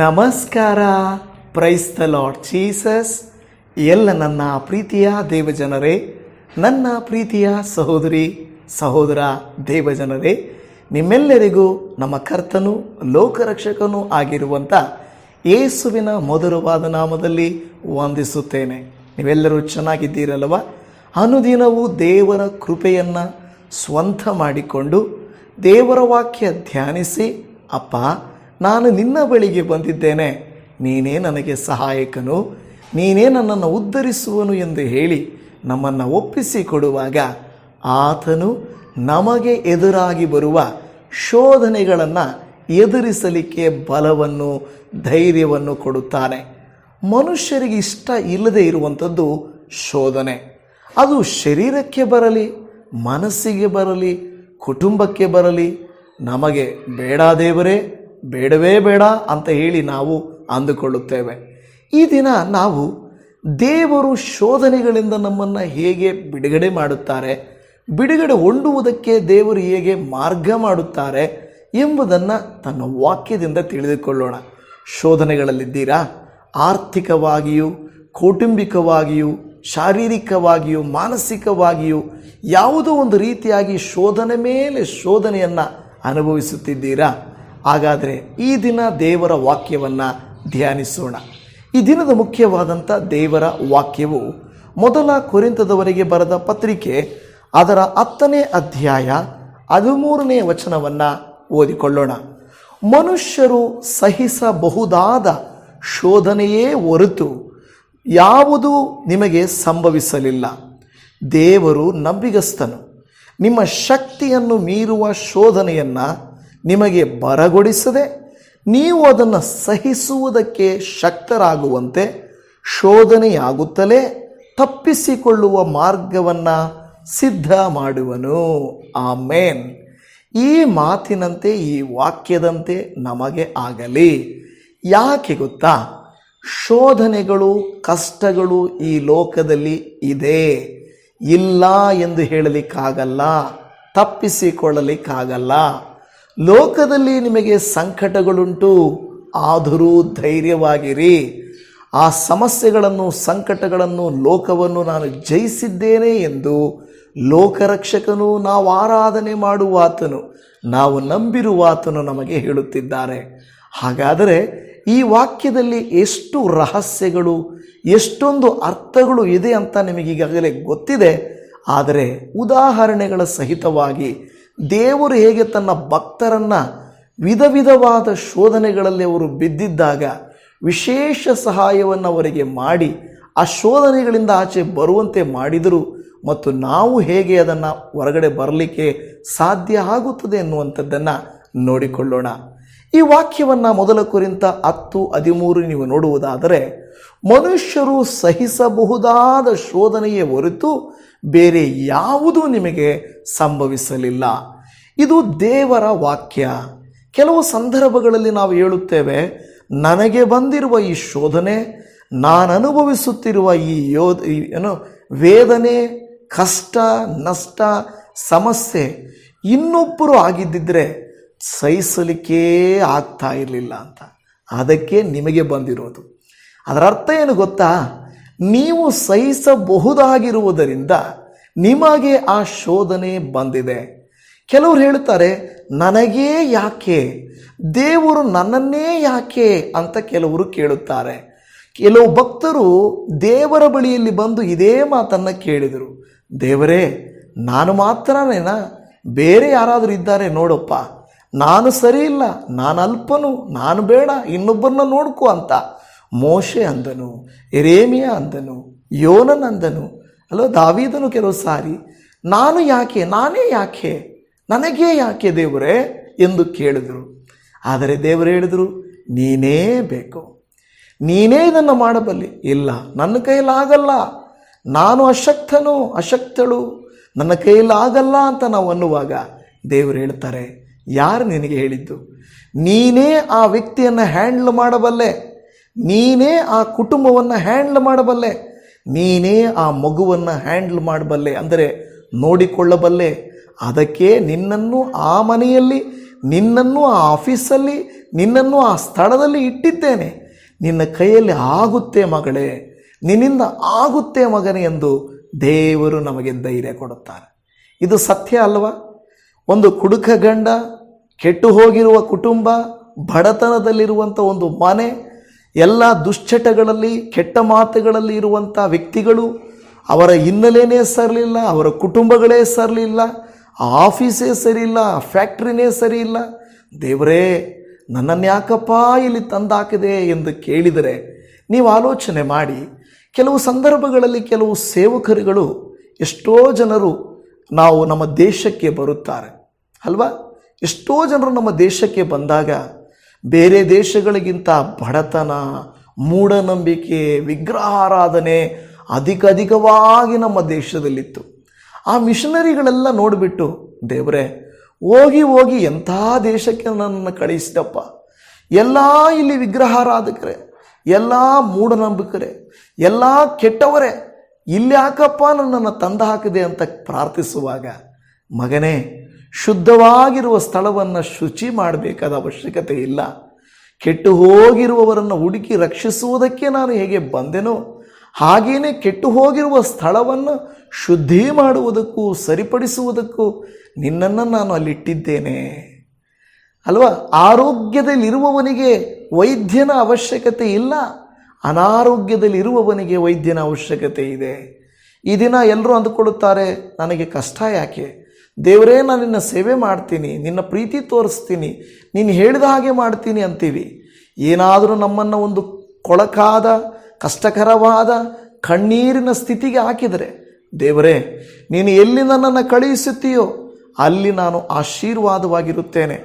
ನಮಸ್ಕಾರ. Price the Lord Jesus ಎಲ್ಲ ನನ್ನ ಪ್ರೀತಿಯ ದೇವಜನರೇ, ನನ್ನ ಪ್ರೀತಿಯ ಸಹೋದರಿ, ಸಹೋದರ ದೇವಜನರೇ, ನಿಮ್ಮೆಲ್ಲರಿಗೂ ನಮ್ಮ ಕರ್ತನು, ಲೋಕರಕ್ಷಕನೂ ಆಗಿರುವಂಥ ಯೇಸುವಿನ ಮಧುರವಾದ ನಾಮದಲ್ಲಿ ವಂದಿಸುತ್ತೇನೆ. ನೀವೆಲ್ಲರೂ ಚೆನ್ನಾಗಿದ್ದೀರಲ್ವ ಅನುದಿನವೂ ದೇವರ ಕೃಪೆಯನ್ನು ಸ್ವಂತ ಮಾಡಿಕೊಂಡು ದೇವರ ವಾಕ್ಯ ಧ್ಯಾನಿಸಿ, ಅಪ್ಪ ನಾನು ನಿನ್ನ ಬಳಿಗೆ ಬಂದಿದ್ದೇನೆ. ನೀನೇ ನನಗೆ ಸಹಾಯಕನು. ನೀನೇ ನನ್ನನ್ನು ಉದ್ಧರಿಸುವನು ಎಂದು ಹೇಳಿ ನಮ್ಮನ್ನು ಒಪ್ಪಿಸಿ ಕೊಡುವಾಗ ಆತನು ನಮಗೆ ಎದುರಾಗಿ ಬರುವ ಶೋಧನೆಗಳನ್ನು ಎದುರಿಸಲಿಕ್ಕೆ ಬಲವನ್ನು, ಧೈರ್ಯವನ್ನು ಕೊಡುತ್ತಾನೆ. ಮನುಷ್ಯರಿಗೆ ಇಷ್ಟ ಇಲ್ಲದೆ ಇರುವಂಥದ್ದು ಶೋಧನೆ. ಅದು ಶರೀರಕ್ಕೆ ಬರಲಿ, ಮನಸ್ಸಿಗೆ ಬರಲಿ, ಕುಟುಂಬಕ್ಕೆ ಬರಲಿ, ನಮಗೆ ಬೇಡ ದೇವರೇ ಬೇಡವೇ ಬೇಡ ಅಂತ ಹೇಳಿ ನಾವು ಅಂದುಕೊಳ್ಳುತ್ತೇವೆ. ಈ ದಿನ ನಾವು ದೇವರು ಶೋಧನೆಗಳಿಂದ ನಮ್ಮನ್ನು ಹೇಗೆ ಬಿಡುಗಡೆ ಮಾಡುತ್ತಾರೆ, ಬಿಡುಗಡೆ ಹೊಂಡುವುದಕ್ಕೆ ದೇವರು ಹೇಗೆ ಮಾರ್ಗ ಮಾಡುತ್ತಾರೆ ಎಂಬುದನ್ನು ತನ್ನ ವಾಕ್ಯದಿಂದ ತಿಳಿದುಕೊಳ್ಳೋಣ. ಶೋಧನೆಗಳಲ್ಲಿದ್ದೀರಾ? ಆರ್ಥಿಕವಾಗಿಯೂ, ಕೌಟುಂಬಿಕವಾಗಿಯೂ, ಶಾರೀರಿಕವಾಗಿಯೂ, ಮಾನಸಿಕವಾಗಿಯೂ ಯಾವುದೋ ಒಂದು ರೀತಿಯಾಗಿ ಶೋಧನೆ ಮೇಲೆ ಶೋಧನೆಯನ್ನು ಅನುಭವಿಸುತ್ತಿದ್ದೀರಾ? ಹಾಗಾದರೆ ಈ ದಿನ ದೇವರ ವಾಕ್ಯವನ್ನು ಧ್ಯಾನಿಸೋಣ. ಈ ದಿನದ ಮುಖ್ಯವಾದಂಥ ದೇವರ ವಾಕ್ಯವು ಮೊದಲ ಕುರಿತದವರೆಗೆ ಬರೆದ ಪತ್ರಿಕೆ ಅದರ ಹತ್ತನೇ ಅಧ್ಯಾಯ ಹದಿಮೂರನೇ ವಚನವನ್ನು ಓದಿಕೊಳ್ಳೋಣ. ಮನುಷ್ಯರು ಸಹಿಸಬಹುದಾದ ಶೋಧನೆಯೇ ಹೊರತು ಯಾವುದೂ ನಿಮಗೆ ಸಂಭವಿಸಲಿಲ್ಲ. ದೇವರು ನಂಬಿಗಸ್ತನು. ನಿಮ್ಮ ಶಕ್ತಿಯನ್ನು ಮೀರುವ ಶೋಧನೆಯನ್ನು ನಿಮಗೆ ಬರಗೊಡಿಸದೆ ನೀವು ಅದನ್ನು ಸಹಿಸುವುದಕ್ಕೆ ಶಕ್ತರಾಗುವಂತೆ ಶೋಧನೆಯಾಗುತ್ತಲೇ ತಪ್ಪಿಸಿಕೊಳ್ಳುವ ಮಾರ್ಗವನ್ನು ಸಿದ್ಧ ಮಾಡುವನು. ಆಮೇನ್. ಈ ಮಾತಿನಂತೆ, ಈ ವಾಕ್ಯದಂತೆ ನಮಗೆ ಆಗಲಿ. ಯಾಕೆ ಗೊತ್ತಾ? ಶೋಧನೆಗಳು, ಕಷ್ಟಗಳು ಈ ಲೋಕದಲ್ಲಿ ಇದೆ. ಇಲ್ಲ ಎಂದು ಹೇಳಲಿಕ್ಕಾಗಲ್ಲ, ತಪ್ಪಿಸಿಕೊಳ್ಳಲಿಕ್ಕಾಗಲ್ಲ. ಲೋಕದಲ್ಲಿ ನಿಮಗೆ ಸಂಕಟಗಳುಂಟು, ಆದರೂ ಧೈರ್ಯವಾಗಿರಿ. ಆ ಸಮಸ್ಯೆಗಳನ್ನು, ಸಂಕಟಗಳನ್ನು, ಲೋಕವನ್ನು ನಾನು ಜಯಿಸಿದ್ದೇನೆ ಎಂದು ಲೋಕರಕ್ಷಕನು ನಾವು ಆರಾಧನೆ ಮಾಡುವಾತನು, ನಾವು ನಂಬಿರುವಾತನು ನಮಗೆ ಹೇಳುತ್ತಿದ್ದಾರೆ. ಹಾಗಾದರೆ ಈ ವಾಕ್ಯದಲ್ಲಿ ಎಷ್ಟು ರಹಸ್ಯಗಳು, ಎಷ್ಟೊಂದು ಅರ್ಥಗಳು ಇದೆ ಅಂತ ನಿಮಗೀಗಾಗಲೇ ಗೊತ್ತಿದೆ. ಆದರೆ ಉದಾಹರಣೆಗಳ ಸಹಿತವಾಗಿ ದೇವರು ಹೇಗೆ ತನ್ನ ಭಕ್ತರನ್ನು ವಿಧ ವಿಧವಾದ ಶೋಧನೆಗಳಲ್ಲಿ ಅವರು ಬಿದ್ದಿದ್ದಾಗ ವಿಶೇಷ ಸಹಾಯವನ್ನು ಅವರಿಗೆ ಮಾಡಿ ಆ ಶೋಧನೆಗಳಿಂದ ಆಚೆ ಬರುವಂತೆ ಮಾಡಿದರು ಮತ್ತು ನಾವು ಹೇಗೆ ಅದನ್ನು ಹೊರಗಡೆ ಬರಲಿಕ್ಕೆ ಸಾಧ್ಯ ಆಗುತ್ತದೆ ಎನ್ನುವಂಥದ್ದನ್ನು ನೋಡಿಕೊಳ್ಳೋಣ. ಈ ವಾಕ್ಯವನ್ನು ಮೊದಲ ಕುರಿತ ಹತ್ತು, ಹದಿಮೂರು ನೀವು ನೋಡುವುದಾದರೆ, ಮನುಷ್ಯರು ಸಹಿಸಬಹುದಾದ ಶೋಧನೆಯೇ ಹೊರತು ಬೇರೆ ಯಾವುದೂ ನಿಮಗೆ ಸಂಭವಿಸಲಿಲ್ಲ. ಇದು ದೇವರ ವಾಕ್ಯ. ಕೆಲವು ಸಂದರ್ಭಗಳಲ್ಲಿ ನಾವು ಹೇಳುತ್ತೇವೆ, ನನಗೆ ಬಂದಿರುವ ಈ ಶೋಧನೆ, ನಾನು ಅನುಭವಿಸುತ್ತಿರುವ ಈ ಯೋಧ ಏನು, ವೇದನೆ, ಕಷ್ಟ, ನಷ್ಟ, ಸಮಸ್ಯೆ ಇನ್ನೊಬ್ಬರು ಆಗಿದ್ದಿದ್ರೆ ಸಹಿಸಲಿಕ್ಕೇ ಆಗ್ತಾ ಇರಲಿಲ್ಲ ಅಂತ. ಅದಕ್ಕೆ ನಿಮಗೆ ಬಂದಿರೋದು. ಅದರ ಅರ್ಥ ಏನು ಗೊತ್ತಾ? ನೀವು ಸಹಿಸಬಹುದಾಗಿರುವುದರಿಂದ ನಿಮಗೆ ಆ ಶೋಧನೆ ಬಂದಿದೆ. ಕೆಲವರು ಹೇಳ್ತಾರೆ, ನನಗೇ ಯಾಕೆ? ದೇವರು ನನ್ನನ್ನೇ ಯಾಕೆ? ಅಂತ ಕೆಲವರು ಕೇಳುತ್ತಾರೆ. ಕೆಲವು ಭಕ್ತರು ದೇವರ ಬಳಿಯಲ್ಲಿ ಬಂದು ಇದೇ ಮಾತನ್ನು ಕೇಳಿದರು. ದೇವರೇ, ನಾನು ಮಾತ್ರನೇನಾ ಬೇರೆ ಯಾರಾದರೂ ಇದ್ದಾರೆ ನೋಡಪ್ಪ. ನಾನು ಸರಿ ಇಲ್ಲ, ನಾನು ಅಲ್ಪನು, ನಾನು ಬೇಡ, ಇನ್ನೊಬ್ಬರನ್ನ ನೋಡ್ಕೋ ಅಂತ ಮೋಶೆ ಅಂದನು ಎರೇಮಿಯ ಅಂದನು, ಯೋನನ್ ಅಂದನು. ಅಲ್ಲೋ, ದಾವೀದನು ಕೆಲವು ಸಾರಿ, ನಾನು ಯಾಕೆ, ನಾನೇ ಯಾಕೆ, ನನಗೇ ಯಾಕೆ ದೇವರೇ ಎಂದು ಕೇಳಿದರು. ಆದರೆ ದೇವರು ಹೇಳಿದರು, ನೀನೇ ಬೇಕು. ನೀನೇ ಇದನ್ನು ಮಾಡಬಲ್ಲಿ. ಇಲ್ಲ, ನನ್ನ ಕೈಲಾಗಲ್ಲ ನಾನು ಅಶಕ್ತನು, ಅಶಕ್ತಳು, ನನ್ನ ಕೈಲಾಗಲ್ಲ ಅಂತ ನಾವು ಅನ್ನುವಾಗ ದೇವರು ಹೇಳ್ತಾರೆ ಯಾರು ನಿನಗೆ ಹೇಳಿದ್ದು? ನೀನೇ ಆ ವ್ಯಕ್ತಿಯನ್ನು ಹ್ಯಾಂಡ್ಲ್ ಮಾಡಬಲ್ಲೆ. ನೀನೇ ಆ ಕುಟುಂಬವನ್ನು ಹ್ಯಾಂಡ್ಲ್ ಮಾಡಬಲ್ಲೆ. ನೀನೇ ಆ ಮಗುವನ್ನು ಹ್ಯಾಂಡ್ಲ್ ಮಾಡಬಲ್ಲೆ. ಅಂದರೆ ನೋಡಿಕೊಳ್ಳಬಲ್ಲೆ. ಅದಕ್ಕೆ ನಿನ್ನನ್ನು ಆ ಮನೆಯಲ್ಲಿ, ನಿನ್ನನ್ನು ಆ ಆಫೀಸಲ್ಲಿ, ನಿನ್ನನ್ನು ಆ ಸ್ಥಳದಲ್ಲಿ ಇಟ್ಟಿದ್ದೇನೆ. ನಿನ್ನ ಕೈಯಲ್ಲಿ ಆಗುತ್ತೆ ಮಗಳೇ. ನಿನ್ನಿಂದ ಆಗುತ್ತೆ ಮಗನೇ ಎಂದು ದೇವರು ನಮಗೆ ಧೈರ್ಯ ಕೊಡುತ್ತಾರೆ. ಇದು ಸತ್ಯ ಅಲ್ವಾ? ಒಂದು ಕುಡುಕ ಗಂಡ, ಕೆಟ್ಟು ಹೋಗಿರುವ ಕುಟುಂಬ ಬಡತನದಲ್ಲಿರುವಂಥ ಒಂದು ಮನೆ, ಎಲ್ಲ ದುಶ್ಚಟಗಳಲ್ಲಿ, ಕೆಟ್ಟ ಮಾತುಗಳಲ್ಲಿ ಇರುವಂಥ ವ್ಯಕ್ತಿಗಳು, ಅವರ ಹಿನ್ನೆಲೆಯೇ ಸರಿಲಿಲ್ಲ, ಅವರ ಕುಟುಂಬಗಳೇ ಸರಿಲಿಲ್ಲ, ಆಫೀಸೇ ಸರಿಯಿಲ್ಲ, ಫ್ಯಾಕ್ಟ್ರಿನೇ ಸರಿ ಇಲ್ಲ ದೇವರೇ, ನನ್ನನ್ನು ಯಾಕಪ್ಪ ಇಲ್ಲಿ ತಂದಾಕಿದೆ ಎಂದು ಕೇಳಿದರೆ ನೀವು ಆಲೋಚನೆ ಮಾಡಿ, ಕೆಲವು ಸಂದರ್ಭಗಳಲ್ಲಿ ಕೆಲವು ಸೇವಕರುಗಳು ಎಷ್ಟೋ ಜನರು ನಾವು ನಮ್ಮ ದೇಶಕ್ಕೆ ಬರುತ್ತಾರೆ. ಅಲ್ವಾ? ಎಷ್ಟೋ ಜನರು ನಮ್ಮ ದೇಶಕ್ಕೆ ಬಂದಾಗ ಬೇರೆ ದೇಶಗಳಿಗಿಂತ ಬಡತನ, ಮೂಢನಂಬಿಕೆ, ವಿಗ್ರಹಾರಾಧನೆ ಅಧಿಕ ಅಧಿಕವಾಗಿ ನಮ್ಮ ದೇಶದಲ್ಲಿತ್ತು. ಆ ಮಿಷನರಿಗಳೆಲ್ಲ ನೋಡಿಬಿಟ್ಟು, ದೇವರೇ, ಹೋಗಿ ಹೋಗಿ ಎಂಥ ದೇಶಕ್ಕೆ ನನ್ನನ್ನು ಕಳಿಸಿದಪ್ಪ. ಎಲ್ಲ ಇಲ್ಲಿ ವಿಗ್ರಹಾರಾಧಕರೇ, ಎಲ್ಲ ಮೂಢನಂಬಿಕರೇ, ಎಲ್ಲ ಕೆಟ್ಟವರೇ ಇಲ್ಲಿ ಯಾಕಪ್ಪ ನನ್ನನ್ನು ತಂದು ಹಾಕಿದೆ ಅಂತ ಪ್ರಾರ್ಥಿಸುವಾಗ, ಮಗನೇ, ಶುದ್ಧವಾಗಿರುವ ಸ್ಥಳವನ್ನು ಶುಚಿ ಮಾಡಬೇಕಾದ ಅವಶ್ಯಕತೆ ಇಲ್ಲ. ಕೆಟ್ಟು ಹೋಗಿರುವವರನ್ನು ಹುಡುಕಿ ರಕ್ಷಿಸುವುದಕ್ಕೆ ನಾನು ಹೇಗೆ ಬಂದೆನೋ, ಹಾಗೇನೆ ಕೆಟ್ಟು ಹೋಗಿರುವ ಸ್ಥಳವನ್ನು ಶುದ್ಧಿ ಮಾಡುವುದಕ್ಕೂ ಸರಿಪಡಿಸುವುದಕ್ಕೂ ನಿನ್ನನ್ನು ನಾನು ಅಲ್ಲಿಟ್ಟಿದ್ದೇನೆ. ಅಲ್ವಾ? ಆರೋಗ್ಯದಲ್ಲಿರುವವನಿಗೆ ವೈದ್ಯನ ಅವಶ್ಯಕತೆ ಇಲ್ಲ. ಅನಾರೋಗ್ಯದಲ್ಲಿರುವವನಿಗೆ ವೈದ್ಯನ ಅವಶ್ಯಕತೆ ಇದೆ. ಈ ದಿನ ಎಲ್ಲರೂ ಅಂದುಕೊಳ್ಳುತ್ತಾರೆ, ನನಗೆ ಕಷ್ಟ ಯಾಕೆ? ದೇವರೇ, ನಾನು ನಿನ್ನ ಸೇವೆ ಮಾಡ್ತೀನಿ, ನಿನ್ನ ಪ್ರೀತಿ ತೋರಿಸ್ತೀನಿ, ನೀನು ಹೇಳಿದ ಹಾಗೆ ಮಾಡ್ತೀನಿ ಅಂತೀವಿ. ಏನಾದರೂ ನಮ್ಮನ್ನು ಒಂದು ಕೊಳಕಾದ, ಕಷ್ಟಕರವಾದ ಕಣ್ಣೀರಿನ ಸ್ಥಿತಿಗೆ ಹಾಕಿದರೆ, ದೇವರೇ, ನೀನು ಎಲ್ಲಿ ನನ್ನನ್ನು ಕಳುಹಿಸುತ್ತೀಯೋ, ಅಲ್ಲಿ ನಾನು ಆಶೀರ್ವಾದವಾಗಿರುತ್ತೇನೆ.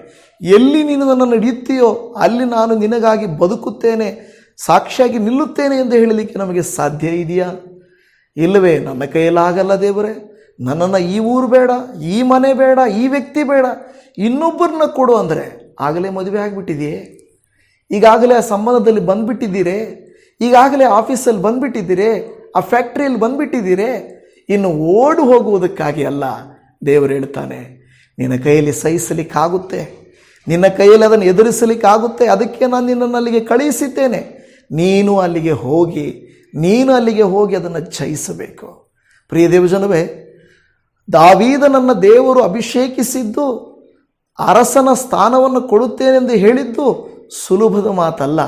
ಎಲ್ಲಿ ನೀನು ನನ್ನನ್ನು ಹಿಡಿಯುತ್ತೀಯೋ, ಅಲ್ಲಿ ನಾನು ನಿನಗಾಗಿ ಬದುಕುತ್ತೇನೆ. ಸಾಕ್ಷಿಯಾಗಿ ನಿಲ್ಲುತ್ತೇನೆ ಎಂದು ಹೇಳಲಿಕ್ಕೆ ನಮಗೆ ಸಾಧ್ಯ ಇದೆಯಾ? ಇಲ್ಲವೇ ನನ್ನ ಕೈಯಲ್ಲಾಗಲ್ಲ ದೇವರೇ. ನನ್ನನ್ನು ಈ ಊರು ಬೇಡ, ಈ ಮನೆ ಬೇಡ, ಈ ವ್ಯಕ್ತಿ ಬೇಡ. ಇನ್ನೊಬ್ಬರನ್ನ ಕೊಡು ಅಂದರೆ ಆಗಲೇ ಮದುವೆ ಆಗಿಬಿಟ್ಟಿದೆಯೇ? ಈಗಾಗಲೇ ಆ ಸಂಬಂಧದಲ್ಲಿ ಬಂದುಬಿಟ್ಟಿದ್ದೀರೇ? ಈಗಾಗಲೇ ಆಫೀಸಲ್ಲಿ ಬಂದುಬಿಟ್ಟಿದ್ದೀರೇ? ಆ ಫ್ಯಾಕ್ಟ್ರಿಯಲ್ಲಿ ಬಂದುಬಿಟ್ಟಿದ್ದೀರೇ? ಇನ್ನು ಓಡು ಹೋಗುವುದಕ್ಕಾಗಿ ಅಲ್ಲ, ದೇವರು ಹೇಳ್ತಾನೆ, ನಿನ್ನ ಕೈಯಲ್ಲಿ ಸಹಿಸಲಿಕ್ಕಾಗುತ್ತೆ. ನಿನ್ನ ಕೈಯಲ್ಲಿ ಅದನ್ನು ಎದುರಿಸಲಿಕ್ಕಾಗುತ್ತೆ. ಅದಕ್ಕೆ ನಾನು ನಿನ್ನನ್ನು ಅಲ್ಲಿಗೆ ಕಳುಹಿಸಿದ್ದೇನೆ. ನೀನು ಅಲ್ಲಿಗೆ ಹೋಗಿ, ನೀನು ಅಲ್ಲಿಗೆ ಹೋಗಿ ಅದನ್ನು ಜಯಿಸಬೇಕು ಪ್ರಿಯ ದೇವಜನವೇ ದಾವೀದನನ್ನು ದೇವರು ಅಭಿಷೇಕಿಸಿದ್ದು, ಅರಸನ ಸ್ಥಾನವನ್ನು ಕೊಡುತ್ತೇನೆಂದು ಹೇಳಿದ್ದು ಸುಲಭದ ಮಾತಲ್ಲ.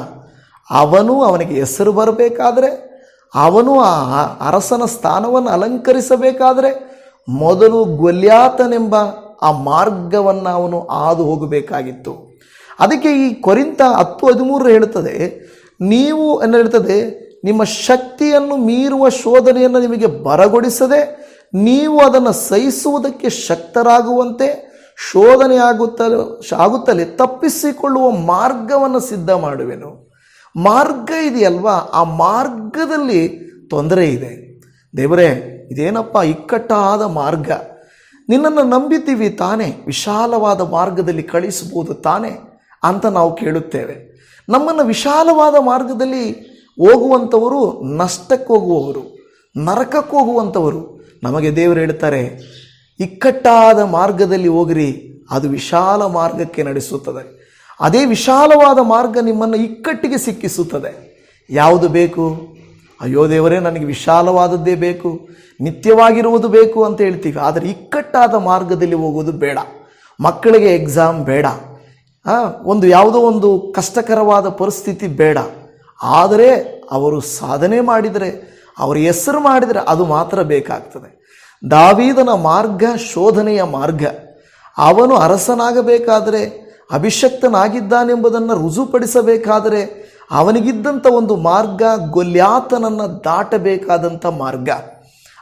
ಅವನು ಅವನಿಗೆ ಹೆಸರು ಬರಬೇಕಾದರೆ, ಅವನು ಆ ಅರಸನ ಸ್ಥಾನವನ್ನು ಅಲಂಕರಿಸಬೇಕಾದರೆ, ಮೊದಲು ಗೊಲ್ಯಾತನೆಂಬ ಆ ಮಾರ್ಗವನ್ನು ಅವನು ಹಾದು ಹೋಗಬೇಕಾಗಿತ್ತು. ಅದಕ್ಕೆ ಈ ಕೊರಿಂತ ಹತ್ತು ಹದಿಮೂರು ಹೇಳುತ್ತದೆ ನೀವು ಏನು ಹೇಳ್ತದೆ ನಿಮ್ಮ ಶಕ್ತಿಯನ್ನು ಮೀರುವ ಶೋಧನೆಯನ್ನು ನಿಮಗೆ ಬರಗೊಡಿಸದೆ ನೀವು ಅದನ್ನು ಸಹಿಸುವುದಕ್ಕೆ ಶಕ್ತರಾಗುವಂತೆ ಶೋಧನೆ ಆಗುತ್ತಲೇ ಆಗುತ್ತಲೇ ತಪ್ಪಿಸಿಕೊಳ್ಳುವ ಮಾರ್ಗವನ್ನು ಸಿದ್ಧ ಮಾಡುವೆನು. ಮಾರ್ಗ ಇದೆಯಲ್ವಾ? ಆ ಮಾರ್ಗದಲ್ಲಿ ತೊಂದರೆ ಇದೆ. ದೇವರೇ, ಇದೇನಪ್ಪ ಇಕ್ಕಟ್ಟಾದ ಮಾರ್ಗ? ನಿನ್ನನ್ನು ನಂಬಿದ್ದೀವಿ ತಾನೇ, ವಿಶಾಲವಾದ ಮಾರ್ಗದಲ್ಲಿ ಕಳಿಸಬಹುದು ತಾನೇ ಅಂತ ನಾವು ಕೇಳುತ್ತೇವೆ. ನಮ್ಮನ್ನು ವಿಶಾಲವಾದ ಮಾರ್ಗದಲ್ಲಿ ಹೋಗುವಂಥವರು, ನಷ್ಟಕ್ಕೆ ಹೋಗುವವರು, ನರಕಕ್ಕೆ ಹೋಗುವಂಥವರು. ನಮಗೆ ದೇವರು ಹೇಳ್ತಾರೆ, ಇಕ್ಕಟ್ಟಾದ ಮಾರ್ಗದಲ್ಲಿ ಹೋಗಿರಿ, ಅದು ವಿಶಾಲ ಮಾರ್ಗಕ್ಕೆ ನಡೆಸುತ್ತದೆ. ಅದೇ ವಿಶಾಲವಾದ ಮಾರ್ಗ ನಿಮ್ಮನ್ನು ಇಕ್ಕಟ್ಟಿಗೆ ಸಿಕ್ಕಿಸುತ್ತದೆ. ಯಾವುದು ಬೇಕು? ಅಯ್ಯೋ ದೇವರೇ, ನನಗೆ ವಿಶಾಲವಾದದ್ದೇ ಬೇಕು, ನಿತ್ಯವಾಗಿರುವುದು ಬೇಕು ಅಂತ ಹೇಳ್ತೀವಿ. ಆದರೆ ಇಕ್ಕಟ್ಟಾದ ಮಾರ್ಗದಲ್ಲಿ ಹೋಗುವುದು ಬೇಡ. ಮಕ್ಕಳಿಗೆ ಎಕ್ಸಾಮ್ ಬೇಡ. ಒಂದು ಯಾವುದೋ ಒಂದು ಕಷ್ಟಕರವಾದ ಪರಿಸ್ಥಿತಿ ಬೇಡ. ಆದರೆ ಅವರು ಸಾಧನೆ ಮಾಡಿದರೆ, ಅವರ ಹೆಸರು ಮಾಡಿದರೆ ಅದು ಮಾತ್ರ ಬೇಕಾಗ್ತದೆ. ದಾವೀದನ ಮಾರ್ಗ ಶೋಧನೆಯ ಮಾರ್ಗ. ಅವನು ಅರಸನಾಗಬೇಕಾದರೆ, ಅಭಿಷಕ್ತನಾಗಿದ್ದಾನೆಂಬುದನ್ನು ರುಜುಪಡಿಸಬೇಕಾದರೆ ಅವನಿಗಿದ್ದಂಥ ಒಂದು ಮಾರ್ಗ ಗೊಲ್ಯಾತನನ್ನು ದಾಟಬೇಕಾದಂಥ ಮಾರ್ಗ.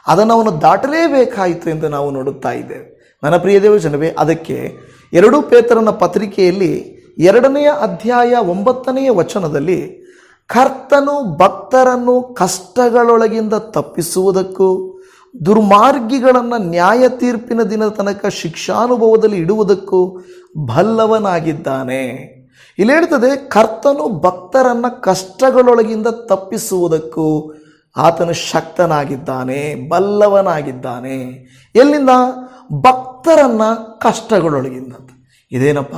ಅದನ್ನು ಅವನು ದಾಟಲೇಬೇಕಾಯಿತು ಎಂದು ನಾವು ನೋಡುತ್ತಾ ಇದ್ದೇವೆ. ನನ್ನ ಪ್ರಿಯ ದೇವ ಜನವೇ ಅದಕ್ಕೆ ಎರಡೂ ಪೇತರನ ಪತ್ರಿಕೆಯಲ್ಲಿ ಎರಡನೆಯ ಅಧ್ಯಾಯ ಒಂಬತ್ತನೆಯ ವಚನದಲ್ಲಿ ಕರ್ತನು ಭಕ್ತರನ್ನು ಕಷ್ಟಗಳೊಳಗಿಂದ ತಪ್ಪಿಸುವುದಕ್ಕೂ ದುರ್ಮಾರ್ಗಿಗಳನ್ನು ನ್ಯಾಯ ತೀರ್ಪಿನ ದಿನ ತನಕ ಶಿಕ್ಷಾನುಭವದಲ್ಲಿ ಇಡುವುದಕ್ಕೂ ಬಲ್ಲವನಾಗಿದ್ದಾನೆ. ಇಲ್ಲಿ ಹೇಳ್ತದೆ, ಕರ್ತನು ಭಕ್ತರನ್ನ ಕಷ್ಟಗಳೊಳಗಿಂದ ತಪ್ಪಿಸುವುದಕ್ಕೂ ಆತನು ಶಕ್ತನಾಗಿದ್ದಾನೆ, ಬಲ್ಲವನಾಗಿದ್ದಾನೆ. ಎಲ್ಲಿಂದ? ಭಕ್ತರನ್ನ ಕಷ್ಟಗಳೊಳಗಿಂದ. ಇದೇನಪ್ಪ?